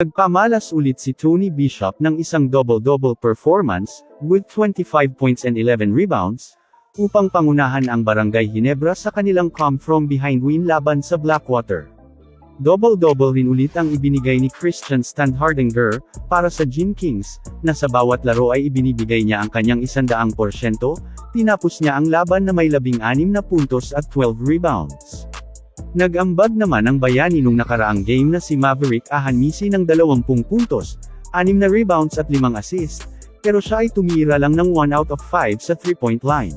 Nagpamalas ulit si Tony Bishop ng isang double-double performance, with 25 points and 11 rebounds, upang pangunahan ang Barangay Ginebra sa kanilang come from behind win laban sa Blackwater. Double-double rin ulit ang ibinigay ni Christian Standhardinger, para sa Gin Kings, na sa bawat laro ay ibinibigay niya ang kanyang isandaang porsyento, tinapos niya ang laban na may labing anim na puntos at 12 rebounds. Nag-ambag naman ang bayani nung nakaraang game na si Maverick Ahanmisi ng 20 puntos, 6 na rebounds at 5 assist, pero siya ay tumira lang ng 1 out of 5 sa 3-point line.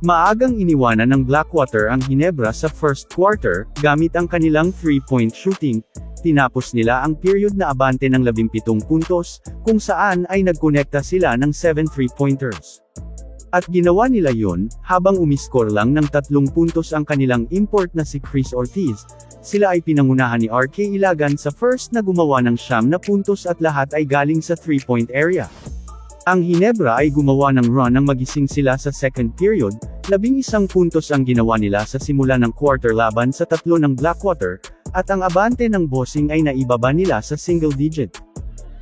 Maagang iniwanan ng Blackwater ang Hinebra sa first quarter, gamit ang kanilang 3-point shooting, tinapos nila ang period na abante ng 17 puntos, kung saan ay nagkonekta sila ng 7 3-pointers. At ginawa nila yun, habang umiskor lang ng tatlong puntos ang kanilang import na si Chris Ortiz, sila ay pinangunahan ni RK Ilagan sa first na gumawa ng siyam na puntos at lahat ay galing sa 3-point area. Ang Hinebra ay gumawa ng run ng magising sila sa second period, labing isang puntos ang ginawa nila sa simula ng quarter laban sa tatlo ng Blackwater, at ang abante ng bossing ay naibaba nila sa single digit.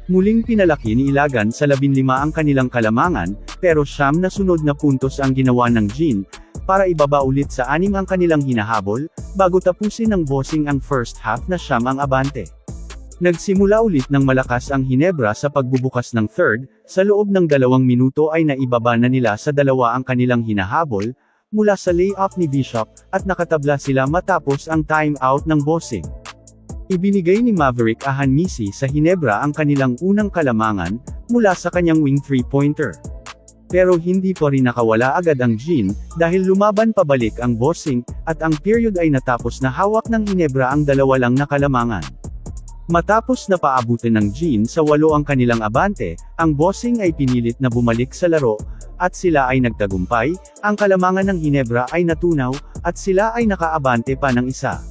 Muling pinalaki ni Ilagan sa 15 ang kanilang kalamangan, pero siyam na sunod na puntos ang ginawa ng Jean, para ibaba ulit sa anim ang kanilang hinahabol, bago tapusin ng bossing ang first half na siyam ang abante. Nagsimula ulit ng malakas ang Hinebra sa pagbubukas ng third, sa loob ng dalawang minuto ay naibaba na nila sa dalawa ang kanilang hinahabol, mula sa layup ni Bishop, at nakatabla sila matapos ang time-out ng bossing. Ibinigay ni Maverick Ahanmisi sa Hinebra ang kanilang unang kalamangan, mula sa kanyang wing three-pointer. Pero hindi pa rin nakawala agad ang Jean, dahil lumaban pabalik ang bossing, at ang period ay natapos na hawak ng Hinebra ang dalawa lang na kalamangan. Matapos na paabutin ng Jean sa walo ang kanilang abante, ang bossing ay pinilit na bumalik sa laro, at sila ay nagtagumpay, ang kalamangan ng Hinebra ay natunaw, at sila ay nakaabante pa ng isa.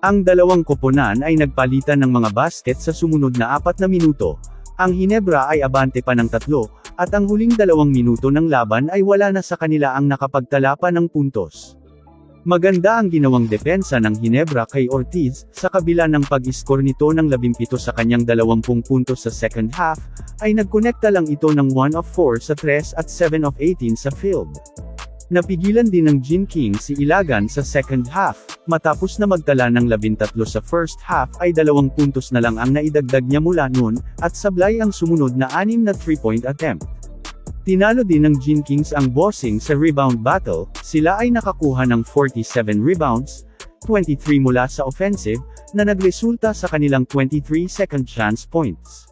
Ang dalawang koponan ay nagpalitan ng mga basket sa sumunod na apat na minuto. Ang Hinebra ay abante pa ng tatlo, at ang huling dalawang minuto ng laban ay wala na sa kanila ang nakapagtala pa ng puntos. Maganda ang ginawang depensa ng Hinebra kay Ortiz, sa kabila ng pag-score nito ng 17 sa kanyang 20 puntos sa second half, ay nagkonekta lang ito ng 1 of 4 sa 3 at 7 of 18 sa field. Napigilan din ng Gin King si Ilagan sa second half, matapos na magtala ng 13 sa first half ay dalawang puntos na lang ang naidagdag niya mula noon, at sablay ang sumunod na anim na 3-point attempt. Tinalo din ng Gin Kings ang bossing sa rebound battle, sila ay nakakuha ng 47 rebounds, 23 mula sa offensive, na nagresulta sa kanilang 23 second chance points.